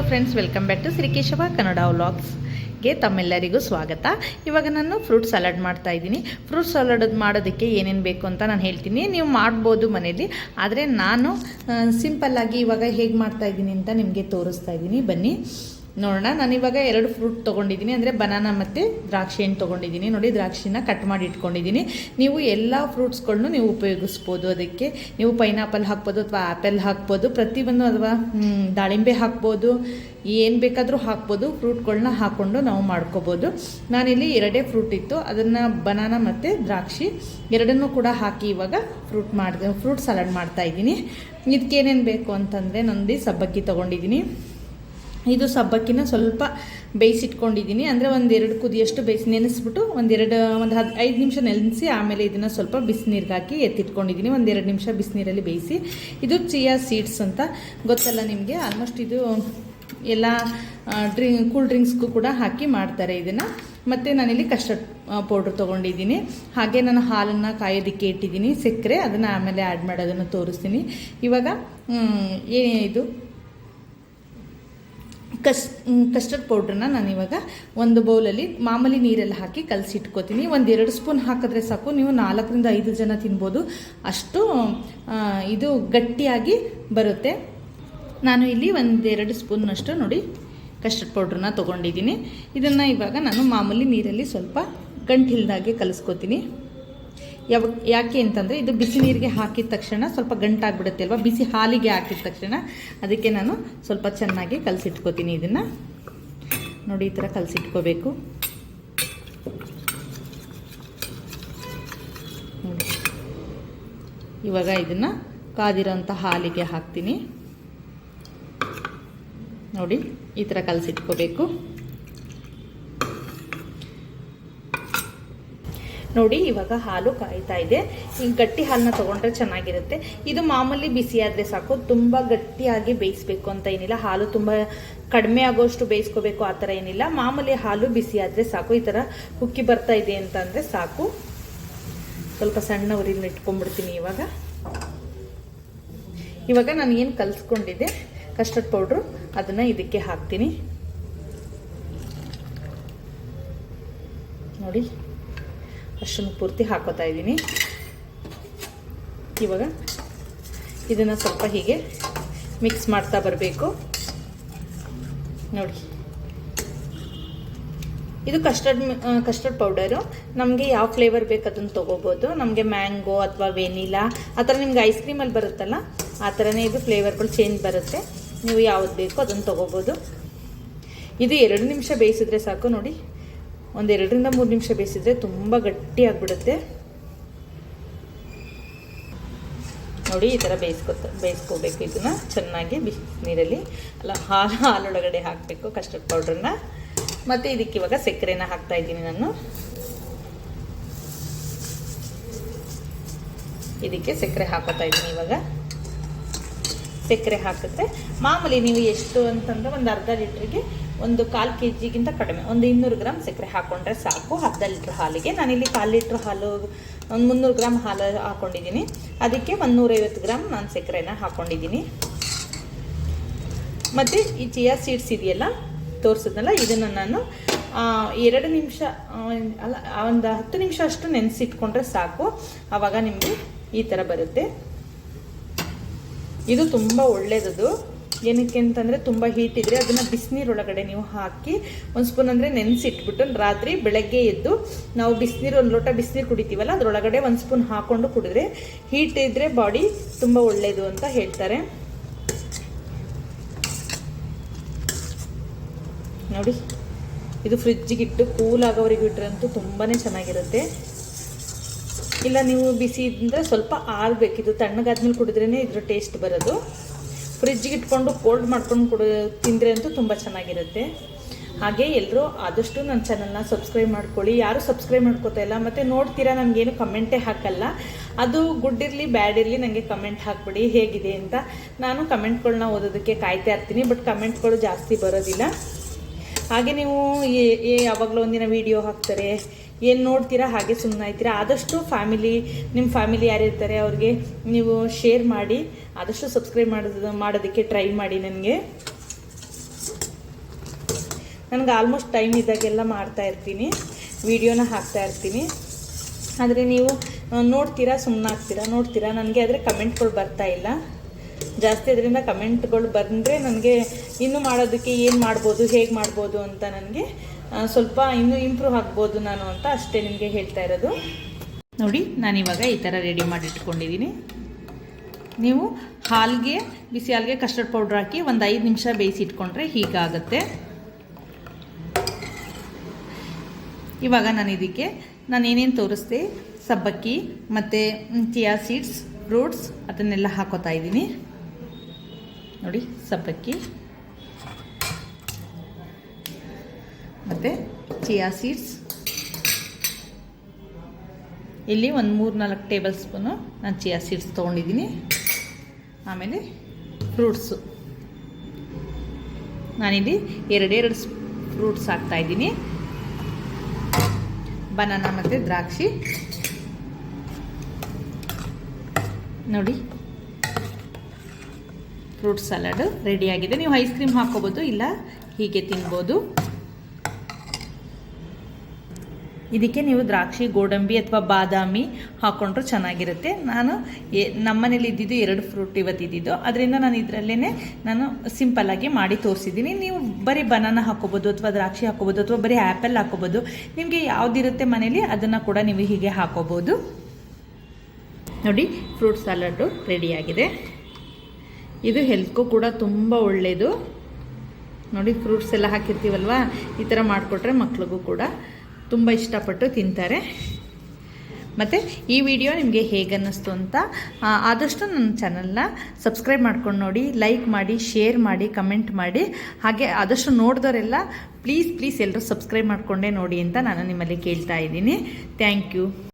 Hello friends welcome back to Shrikeshava Kannada ವ್ಲಾಗ್ಸ್ಗೆ ತಮ್ಮೆಲ್ಲರಿಗೂ ಸ್ವಾಗತ. ಇವಾಗ ನಾನು ಫ್ರೂಟ್ ಸಲಾಡ್ ಮಾಡ್ತಾ ಇದ್ದೀನಿ. ಫ್ರೂಟ್ ಸಲಾಡ್ ಮಾಡೋದಕ್ಕೆ ಏನೇನು ಬೇಕು ಅಂತ ನಾನು ಹೇಳ್ತೀನಿ. ನೀವು ಮಾಡ್ಬೋದು ಮನೇಲಿ ಆದರೆ ನಾನು ಸಿಂಪಲ್ಲಾಗಿ ಇವಾಗ ಹೇಗೆ ಮಾಡ್ತಾ ಇದ್ದೀನಿ ಅಂತ ನಿಮಗೆ ತೋರಿಸ್ತಾ ಇದ್ದೀನಿ. ಬನ್ನಿ. ನೋಡೋಣ. ನಾನಿವಾಗ ಎರಡು ಫ್ರೂಟ್ ತೊಗೊಂಡಿದ್ದೀನಿ. ಅಂದರೆ ಬನಾನಾ ಮತ್ತು ದ್ರಾಕ್ಷಿ ಹಣ್ಣು ತೊಗೊಂಡಿದ್ದೀನಿ. ನೋಡಿ, ದ್ರಾಕ್ಷಿನ ಕಟ್ ಮಾಡಿ ಇಟ್ಕೊಂಡಿದ್ದೀನಿ. ನೀವು ಎಲ್ಲ ಫ್ರೂಟ್ಸ್ಗಳನ್ನೂ ನೀವು ಉಪಯೋಗಿಸ್ಬೋದು ಅದಕ್ಕೆ. ನೀವು ಪೈನಾಪಲ್ ಹಾಕ್ಬೋದು ಅಥವಾ ಆ್ಯಪಲ್ ಹಾಕ್ಬೋದು. ಪ್ರತಿಯೊಂದು ಅಥವಾ ದಾಳಿಂಬೆ ಹಾಕ್ಬೋದು. ಏನು ಬೇಕಾದರೂ ಹಾಕ್ಬೋದು. ಫ್ರೂಟ್ಗಳನ್ನ ಹಾಕ್ಕೊಂಡು ನಾವು ಮಾಡ್ಕೋಬೋದು. ನಾನಿಲ್ಲಿ ಎರಡೇ ಫ್ರೂಟ್ ಇತ್ತು. ಅದನ್ನು ಬನಾನಾ ಮತ್ತು ದ್ರಾಕ್ಷಿ. ಎರಡನ್ನೂ ಕೂಡ ಹಾಕಿ ಇವಾಗ ಫ್ರೂಟ್ ಮಾಡಿದೆ ಫ್ರೂಟ್ ಸಲಾಡ್ ಮಾಡ್ತಾ ಇದ್ದೀನಿ. ಇದಕ್ಕೇನೇನು ಬೇಕು ಅಂತಂದರೆ ನಂದು ಸಬ್ಬಕ್ಕಿ ತೊಗೊಂಡಿದ್ದೀನಿ. ಇದು ಸಬ್ಬಕ್ಕಿನ ಸ್ವಲ್ಪ ಬೇಯಿಸಿಟ್ಕೊಂಡಿದ್ದೀನಿ. ಅಂದರೆ ಒಂದೆರಡು ಕುದಿಯಷ್ಟು ಬೇಯಿಸಿ ನೆನೆಸ್ಬಿಟ್ಟು ಒಂದೆರಡು, ಒಂದು ಹದ್, ಐದು ನಿಮಿಷ ನೆನೆಸಿ ಆಮೇಲೆ ಇದನ್ನು ಸ್ವಲ್ಪ ಬಿಸಿನೀರಿಗೆ ಹಾಕಿ ಎತ್ತಿಟ್ಕೊಂಡಿದ್ದೀನಿ. ಒಂದೆರಡು ನಿಮಿಷ ಬಿಸಿನೀರಲ್ಲಿ ಬೇಯಿಸಿ. ಇದು ಚಿಯಾ ಸೀಡ್ಸ್ ಅಂತ ಗೊತ್ತಲ್ಲ ನಿಮಗೆ? ಆಲ್ಮೋಸ್ಟ್ ಇದು ಎಲ್ಲ ಡ್ರಿಂಕ್ ಕೂಲ್ ಡ್ರಿಂಕ್ಸ್ಗೂ ಕೂಡ ಹಾಕಿ ಮಾಡ್ತಾರೆ ಇದನ್ನು. ಮತ್ತು ನಾನಿಲ್ಲಿ ಕಸ್ಟರ್ಡ್ ಪೌಡ್ರ್ ತೊಗೊಂಡಿದ್ದೀನಿ. ಹಾಗೆ ನಾನು ಹಾಲನ್ನು ಕಾಯೋದಕ್ಕೆ ಇಟ್ಟಿದ್ದೀನಿ. ಸಕ್ಕರೆ, ಅದನ್ನು ಆಮೇಲೆ ಆ್ಯಡ್ ಮಾಡೋದನ್ನು ತೋರಿಸ್ತೀನಿ. ಇವಾಗ ಏನೇ ಇದು ಕಸ್ ಕಸ್ಟರ್ಡ್ ಪೌಡ್ರನ್ನ ನಾನಿವಾಗ ಒಂದು ಬೌಲಲ್ಲಿ ಮಾಮೂಲಿ ನೀರಲ್ಲಿ ಹಾಕಿ ಕಲಸಿಟ್ಕೋತೀನಿ. ಒಂದು ಎರಡು ಸ್ಪೂನ್ ಹಾಕಿದ್ರೆ ಸಾಕು. ನೀವು ನಾಲ್ಕರಿಂದ ಐದು ಜನ ತಿನ್ಬೋದು. ಅಷ್ಟು ಇದು ಗಟ್ಟಿಯಾಗಿ ಬರುತ್ತೆ. ನಾನು ಇಲ್ಲಿ ಒಂದೆರಡು ಸ್ಪೂನ್ನಷ್ಟು ನೋಡಿ ಕಸ್ಟರ್ಡ್ ಪೌಡ್ರನ್ನ ತೊಗೊಂಡಿದ್ದೀನಿ. ಇದನ್ನು ಇವಾಗ ನಾನು ಮಾಮೂಲಿ ನೀರಲ್ಲಿ ಸ್ವಲ್ಪ ಗಂಟಿಲ್ದಾಗೆ ಕಲಿಸ್ಕೋತೀನಿ. ಯಾವ, ಯಾಕೆ ಅಂತಂದರೆ ಇದು ಬಿಸಿ ನೀರಿಗೆ ಹಾಕಿದ ತಕ್ಷಣ ಸ್ವಲ್ಪ ಗಂಟಾಗ್ಬಿಡುತ್ತೆ ಅಲ್ವಾ? ಬಿಸಿ ಹಾಲಿಗೆ ಹಾಕಿದ ತಕ್ಷಣ ಅದಕ್ಕೆ ನಾನು ಸ್ವಲ್ಪ ಚೆನ್ನಾಗಿ ಕಲಸಿಟ್ಕೋತೀನಿ ಇದನ್ನು. ನೋಡಿ, ಈ ಥರ ಕಲಸಿಟ್ಕೋಬೇಕು. ಇವಾಗ ಇದನ್ನು ಕಾದಿರೋಂಥ ಹಾಲಿಗೆ ಹಾಕ್ತೀನಿ. ನೋಡಿ, ಈ ಥರ ಕಲಸಿಟ್ಕೋಬೇಕು. ನೋಡಿ, ಇವಾಗ ಹಾಲು ಕಾಯ್ತಾ ಇದೆ. ಈಗ ಗಟ್ಟಿ ಹಾಲನ್ನ ತೊಗೊಂಡ್ರೆ ಚೆನ್ನಾಗಿರುತ್ತೆ. ಇದು ಮಾಮೂಲಿ ಬಿಸಿ ಆದರೆ ಸಾಕು. ತುಂಬ ಗಟ್ಟಿಯಾಗಿ ಬೇಯಿಸ್ಬೇಕು ಅಂತ ಏನಿಲ್ಲ. ಹಾಲು ತುಂಬ ಕಡಿಮೆ ಆಗೋಷ್ಟು ಬೇಯಿಸ್ಕೋಬೇಕು, ಆ ಥರ ಏನಿಲ್ಲ. ಮಾಮೂಲಿ ಹಾಲು ಬಿಸಿ ಆದರೆ ಸಾಕು. ಈ ಥರ ಉಕ್ಕಿ ಬರ್ತಾ ಇದೆ ಅಂತಂದರೆ ಸಾಕು. ಸ್ವಲ್ಪ ಸಣ್ಣ ಉರಿಲಿ ಇಟ್ಕೊಂಡ್ಬಿಡ್ತೀನಿ ಇವಾಗ. ಇವಾಗ ನಾನು ಏನು ಕಲಿಸ್ಕೊಂಡಿದ್ದೆ? Custard powder. ಅದನ್ನು ಇದಕ್ಕೆ ಹಾಕ್ತೀನಿ. ನೋಡಿ. ಅಷ್ಟನ್ನು ಪೂರ್ತಿ ಹಾಕೋತಾ ಇದ್ದೀನಿ. ಇವಾಗ ಇದನ್ನು ಸ್ವಲ್ಪ ಹೀಗೆ ಮಿಕ್ಸ್ ಮಾಡ್ತಾ ಬರಬೇಕು. ನೋಡಿ. ಇದು ಕಸ್ಟರ್ಡ್ ಕಸ್ಟರ್ಡ್ ಪೌಡರು ನಮಗೆ ಯಾವ ಫ್ಲೇವರ್ ಬೇಕು ಅದನ್ನು ತೊಗೋಬೋದು. ನಮಗೆ ಮ್ಯಾಂಗೋ ಅಥವಾ ವೆನಿಲಾ ಆ ಥರ ನಿಮ್ಗೆ ಐಸ್ ಕ್ರೀಮಲ್ಲಿ ಬರುತ್ತಲ್ಲ, ಆ ಥರನೇ ಇದು ಫ್ಲೇವರ್ಗಳು ಚೇಂಜ್ ಬರುತ್ತೆ. ನೀವು ಯಾವ್ದು ಬೇಕೋ ಅದನ್ನು ತೊಗೋಬೋದು. ಇದು ಎರಡು ನಿಮಿಷ ಬೇಯಿಸಿದ್ರೆ ಸಾಕು. ನೋಡಿ. ಒಂದು ಎರಡರಿಂದ ಮೂರು ನಿಮಿಷ ಬೇಯಿಸಿದ್ರೆ ತುಂಬ ಗಟ್ಟಿ ಆಗಿಬಿಡುತ್ತೆ. ನೋಡಿ, ಈ ಥರ ಬೇಯಿಸ್ಕೊತ, ಬೇಯಿಸ್ಕೋಬೇಕು ಇದನ್ನು ಚೆನ್ನಾಗಿ ಬಿಸಿ ನೀರಲ್ಲಿ. ಅಲ್ಲ, ಹಾಲು ಹಾಲೊಳಗಡೆ ಹಾಕಬೇಕು ಕಸ್ಟರ್ಡ್ ಪೌಡ್ರನ್ನ ಮತ್ತು ಇದಕ್ಕೆ ಇವಾಗ ಸಕ್ಕರೆನ ಹಾಕ್ತಾ ಇದ್ದೀನಿ ನಾನು. ಇದಕ್ಕೆ ಸಕ್ಕರೆ ಹಾಕೋತಾ ಇದ್ದೀನಿ ಇವಾಗ. ಸಕ್ಕರೆ ಹಾಕಿದ್ರೆ ಮಾಮೂಲಿ ನೀವು ಎಷ್ಟು ಅಂತಂದ್ರೆ ಒಂದು ಅರ್ಧ ಲೀಟ್ರಿಗೆ ಒಂದು ಕಾಲು ಕೆ ಜಿಗಿಂತ ಕಡಿಮೆ. ಒಂದು ಇನ್ನೂರು ಗ್ರಾಮ್ ಸಕ್ಕರೆ ಹಾಕ್ಕೊಂಡ್ರೆ ಸಾಕು. ಅರ್ಧ ಲೀಟ್ರ್ ಹಾಲಿಗೆ. ನಾನಿಲ್ಲಿ ಕಾಲು ಲೀಟ್ರ್ ಹಾಲು, ಒಂದು ಮುನ್ನೂರು ಗ್ರಾಮ್ ಹಾಲು ಹಾಕ್ಕೊಂಡಿದ್ದೀನಿ ಅದಕ್ಕೆ ಒಂದು ನೂರೈವತ್ತು ಗ್ರಾಮ್ ನಾನು ಸಕ್ಕರೆನ ಹಾಕ್ಕೊಂಡಿದ್ದೀನಿ ಮತ್ತು ಈ ಚಿಯಾ ಸೀಡ್ಸ್ ಇದೆಯಲ್ಲ, ತೋರಿಸಿದ್ನಲ್ಲ, ಇದನ್ನು ನಾನು ಎರಡು ನಿಮಿಷ ಅಲ್ಲ ಒಂದು ಹತ್ತು ನಿಮಿಷ ಅಷ್ಟು ನೆನೆಸಿಟ್ಕೊಂಡ್ರೆ ಸಾಕು. ಆವಾಗ ನಿಮಗೆ ಈ ಥರ ಬರುತ್ತೆ. ಇದು ತುಂಬ ಒಳ್ಳೆಯದದು ಏನಕ್ಕೆ ಅಂತಂದರೆ ತುಂಬ ಹೀಟ್ ಇದ್ದರೆ ಅದನ್ನು ಬಿಸಿನೀರೊಳಗಡೆ ನೀವು ಹಾಕಿ ಒಂದು ಸ್ಪೂನ್ ಅಂದರೆ ನೆನೆಸಿಟ್ಬಿಟ್ಟು ರಾತ್ರಿ ಬೆಳಗ್ಗೆ ಎದ್ದು ನಾವು ಬಿಸಿನೀರು, ಒಂದು ಲೋಟ ಬಿಸಿನೀರು ಕುಡಿತೀವಲ್ಲ, ಅದರೊಳಗಡೆ ಒಂದು ಸ್ಪೂನ್ ಹಾಕ್ಕೊಂಡು ಕುಡಿದ್ರೆ ಹೀಟ್ ಇದ್ದರೆ ಬಾಡಿ ತುಂಬ ಒಳ್ಳೆಯದು ಅಂತ ಹೇಳ್ತಾರೆ. ನೋಡಿ, ಇದು ಫ್ರಿಜ್ಜಿಗೆ ಇಟ್ಟು ಕೂಲ್ ಆಗೋವರೆಗೂ ಇಟ್ಟರಂತೂ ತುಂಬಾ ಚೆನ್ನಾಗಿರುತ್ತೆ. ಇಲ್ಲ ನೀವು ಬಿಸಿ ಇದ್ದರೆ ಸ್ವಲ್ಪ ಆರ್ಬೇಕು, ಇದು ತಣ್ಣಗಾದ್ಮೇಲೆ ಕುಡಿದ್ರೇ ಇದ್ರ ಟೇಸ್ಟ್ ಬರೋದು. ಫ್ರಿಜ್ಜಿಗೆ ಇಟ್ಕೊಂಡು ಕೋಲ್ಡ್ ಮಾಡ್ಕೊಂಡು ಕುಡ, ತಿಂದರೆ ಅಂತೂ ತುಂಬ ಚೆನ್ನಾಗಿರುತ್ತೆ. ಹಾಗೆ ಎಲ್ಲರೂ ಆದಷ್ಟು ನನ್ನ ಚಾನಲ್ನ ಸಬ್ಸ್ಕ್ರೈಬ್ ಮಾಡ್ಕೊಳ್ಳಿ. ಯಾರು ಸಬ್ಸ್ಕ್ರೈಬ್ ಮಾಡ್ಕೋತಾ ಇಲ್ಲ, ಮತ್ತು ನೋಡ್ತೀರಾ ನನಗೇನು ಕಮೆಂಟೇ ಹಾಕಲ್ಲ. ಅದು ಗುಡ್ ಇರಲಿ ಬ್ಯಾಡ್ ಇರಲಿ ನನಗೆ ಕಮೆಂಟ್ ಹಾಕ್ಬಿಡಿ, ಹೇಗಿದೆ ಅಂತ. ನಾನು ಕಮೆಂಟ್ಗಳನ್ನ ಓದೋದಕ್ಕೆ ಕಾಯ್ತಾ ಇರ್ತೀನಿ ಬಟ್ ಕಮೆಂಟ್ಗಳು ಜಾಸ್ತಿ ಬರೋದಿಲ್ಲ. ಹಾಗೆ ನೀವು ಯಾವಾಗಲೂ ಒಂದಿನ ವೀಡಿಯೋ ಹಾಕ್ತಾರೆ ಏನು ನೋಡ್ತೀರಾ, ಹಾಗೆ ಸುಮ್ಮನೆ ಆಯ್ತೀರಾ ಆದಷ್ಟು ಫ್ಯಾಮಿಲಿ ನಿಮ್ಮ ಫ್ಯಾಮಿಲಿ ಯಾರಿರ್ತಾರೆ ಅವ್ರಿಗೆ ನೀವು ಶೇರ್ ಮಾಡಿ, ಆದಷ್ಟು ಸಬ್ಸ್ಕ್ರೈಬ್ ಮಾಡೋದು, ಮಾಡೋದಕ್ಕೆ ಟ್ರೈ ಮಾಡಿ ನನಗೆ. ನನಗೆ ಆಲ್ಮೋಸ್ಟ್ ಟೈಮ್ ಇದ್ದಾಗೆಲ್ಲ ಮಾಡ್ತಾ ಇರ್ತೀನಿ ವಿಡಿಯೋನ ಹಾಕ್ತಾ ಇರ್ತೀನಿ. ಆದರೆ ನೀವು ನೋಡ್ತೀರಾ ನೋಡ್ತೀರಾ ಸುಮ್ಮನಾಗ್ತೀರಾ ನೋಡ್ತೀರಾ? ನನಗೆ ಆದರೆ ಕಮೆಂಟ್ಗಳು ಬರ್ತಾ ಇಲ್ಲ. ಜಾಸ್ತಿ ಅದರಿಂದ ಕಮೆಂಟ್ಗಳು ಬಂದರೆ ನನಗೆ, ಇನ್ನೂ ಮಾಡೋದಕ್ಕೆ ಏನು ಮಾಡ್ಬೋದು, ಹೇಗೆ ಮಾಡ್ಬೋದು ಅಂತ ನನಗೆ ಸ್ವಲ್ಪ ಇನ್ನೂ ಇಂಪ್ರೂವ್ ಆಗ್ಬೋದು ನಾನು ಅಂತ ಅಷ್ಟೇ ನಿಮಗೆ ಹೇಳ್ತಾ ಇರೋದು. ನೋಡಿ, ನಾನಿವಾಗ ಈ ಥರ ರೆಡಿ ಮಾಡಿ ಇಟ್ಕೊಂಡಿದ್ದೀನಿ ನೀವು ಹಾಲಿಗೆ, ಬಿಸಿ ಹಾಲಿಗೆ ಕಸ್ಟರ್ಡ್ ಪೌಡ್ರ್ ಹಾಕಿ ಒಂದು ಐದು ನಿಮಿಷ ಬೇಯಿಸಿ ಇಟ್ಕೊಂಡ್ರೆ ಹೀಗಾಗುತ್ತೆ ಇವಾಗ ನಾನು ಇದಕ್ಕೆ ನಾನು ಏನೇನು ತೋರಿಸ್ದೆ? ಸಬ್ಬಕ್ಕಿ ಮತ್ತು ಚಿಯಾ ಸೀಡ್ಸ್ ಫ್ರೂಟ್ಸ್ ಅದನ್ನೆಲ್ಲ ಹಾಕೋತಾ ಇದ್ದೀನಿ ನೋಡಿ, ಸಬ್ಬಕ್ಕಿ. ಮತ್ತು ಚಿಯಾ ಸೀಡ್ಸ್. ಇಲ್ಲಿ ಒಂದು ಮೂರು ನಾಲ್ಕು ಟೇಬಲ್ ಸ್ಪೂನು ನಾನು ಚಿಯಾ ಸೀಡ್ಸ್ ತೊಗೊಂಡಿದ್ದೀನಿ. ಆಮೇಲೆ ಫ್ರೂಟ್ಸು. ನಾನಿಲ್ಲಿ ಎರಡೆರಡು ಫ್ರೂಟ್ಸ್ ಹಾಕ್ತಾಯಿದ್ದೀನಿ ಬನಾನ ಮತ್ತು ದ್ರಾಕ್ಷಿ. ನೋಡಿ. ಫ್ರೂಟ್ ಸಲಾಡು ರೆಡಿಯಾಗಿದೆ ನೀವು ಐಸ್ ಕ್ರೀಮ್ ಹಾಕ್ಕೋಬೋದು ಇಲ್ಲ ಹೀಗೆ ತಿನ್ಬೋದು. ಇದಕ್ಕೆ ನೀವು ದ್ರಾಕ್ಷಿ, ಗೋಡಂಬಿ ಅಥವಾ ಬಾದಾಮಿ ಹಾಕ್ಕೊಂಡ್ರೂ ಚೆನ್ನಾಗಿರುತ್ತೆ. ನಾನು ನಮ್ಮನೇಲಿ ಇದ್ದಿದ್ದು ಎರಡು ಫ್ರೂಟ್ ಇವತ್ತು ಇದ್ದಿದ್ದು. ಅದರಿಂದ ನಾನು ಇದರಲ್ಲೇ ನಾನು ಸಿಂಪಲ್ಲಾಗಿ ಮಾಡಿ ತೋರಿಸಿದ್ದೀನಿ. ನೀವು ಬರೀ ಬನಾನ ಹಾಕೋಬೋದು ಅಥವಾ ದ್ರಾಕ್ಷಿ ಹಾಕೋಬೋದು ಅಥವಾ ಬರೀ ಆ್ಯಪಲ್ ಹಾಕೋಬೋದು. ನಿಮಗೆ ಯಾವುದಿರುತ್ತೆ ಮನೇಲಿ ಅದನ್ನು ಕೂಡ ನೀವು ಹೀಗೆ ಹಾಕೋಬೋದು. ನೋಡಿ, ಫ್ರೂಟ್ ಸಲಾಡು ರೆಡಿಯಾಗಿದೆ. ಇದು ಹೆಲ್ತ್ಗೂ ಕೂಡ ತುಂಬ ಒಳ್ಳೆಯದು ನೋಡಿ, ಫ್ರೂಟ್ಸ್ ಎಲ್ಲ ಹಾಕಿರ್ತೀವಲ್ವಾ? ಈ ಥರ ಮಾಡಿಕೊಟ್ರೆ ಮಕ್ಳಿಗೂ ಕೂಡ ತುಂಬ ಇಷ್ಟಪಟ್ಟು ತಿಂತಾರೆ. ಮತ್ತು ಈ ವಿಡಿಯೋ ನಿಮಗೆ ಹೇಗೆ ಅನ್ನಿಸ್ತು ಅಂತ ಆದಷ್ಟು ನನ್ನ ಚಾನಲ್ನ ಸಬ್ಸ್ಕ್ರೈಬ್ ಮಾಡ್ಕೊಂಡು ನೋಡಿ ಲೈಕ್ ಮಾಡಿ ಶೇರ್ ಮಾಡಿ ಕಮೆಂಟ್ ಮಾಡಿ. ಹಾಗೆ ಆದಷ್ಟು ನೋಡಿದವರೆಲ್ಲ ಪ್ಲೀಸ್ ಪ್ಲೀಸ್ ಎಲ್ಲರೂ ಸಬ್ಸ್ಕ್ರೈಬ್ ಮಾಡಿಕೊಂಡೇ ನೋಡಿ ಅಂತ ನಾನು ನಿಮ್ಮಲ್ಲಿ ಕೇಳ್ತಾ ಇದ್ದೀನಿ. Thank you